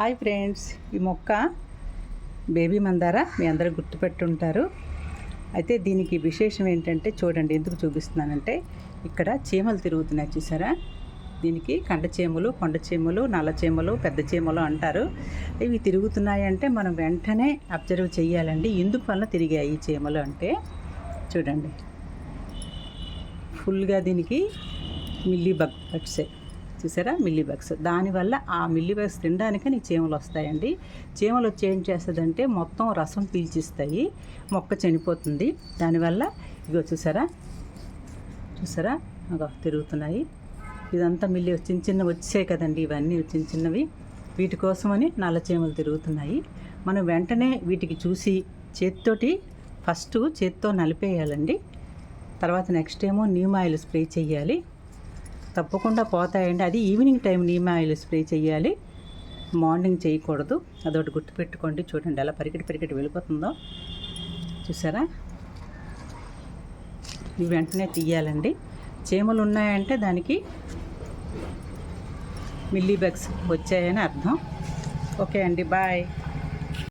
Hi friends ఈ మొక్క baby మందార మీ అందరూ గుర్తుపెట్టుంటారు. అయితే దీనికి విశేషం ఏంటంటే చూడండి ఎందుకు చూపిస్తున్నానంటే ఇక్కడ చీమలు తిరుగుతున్నాయి చూసారా? దీనికి కండ చీమలు కొండ చీమలు నల్ల చీమలు పెద్ద చీమలు అంటారు. ఇవి తిరుగుతున్నాయి అంటే మనం వెంటనే అబ్జర్వ్ చేయాలండి. ఎందుకు వల్ల తిరిగాయి ఈ చీమలు అంటే చూడండి. ఫుల్గా దీనికి మిల్లీ బగ్ బట్సే చూసారా? Mealy bugs. దానివల్ల ఆ మిల్లీ బగ్స్ తినడానికి చీమలు వస్తాయండి. చీమలు వచ్చి ఏం చేస్తుందంటే మొత్తం రసం పీల్చిస్తాయి. మొక్క చనిపోతుంది. దానివల్ల ఇగో చూసారా? చూసారా? అగో తిరుగుతున్నాయి. ఇదంతా మిల్లి చిన్న చిన్న వచ్చాయి కదండి ఇవన్నీ చిన్న చిన్నవి. వీటి కోసమని నల్ల చీమలు తిరుగుతున్నాయి. మనం వెంటనే వీటికి చూసి చేత్తోటి ఫస్ట్ చేత్తో నలిపేయాలండి. తర్వాత నెక్స్ట్ ఏమో నీమ్ ఆయిల్ స్ప్రే చేయాలి తప్పకుండా పోతాయండి. అది evening time neem oil spray చేయాలి. మార్నింగ్ చేయకూడదు. అదొకటి గుర్తుపెట్టుకోండి. చూడండి ఎలా పరిగెట్టి పరిగెట్టి వెళ్ళిపోతుందో. చూసారా? ఇవి వెంటనే తీయాలండి. చీమలు ఉన్నాయంటే దానికి మిల్లీ బగ్స్ వచ్చాయని అర్థం. ఓకే అండి. బాయ్.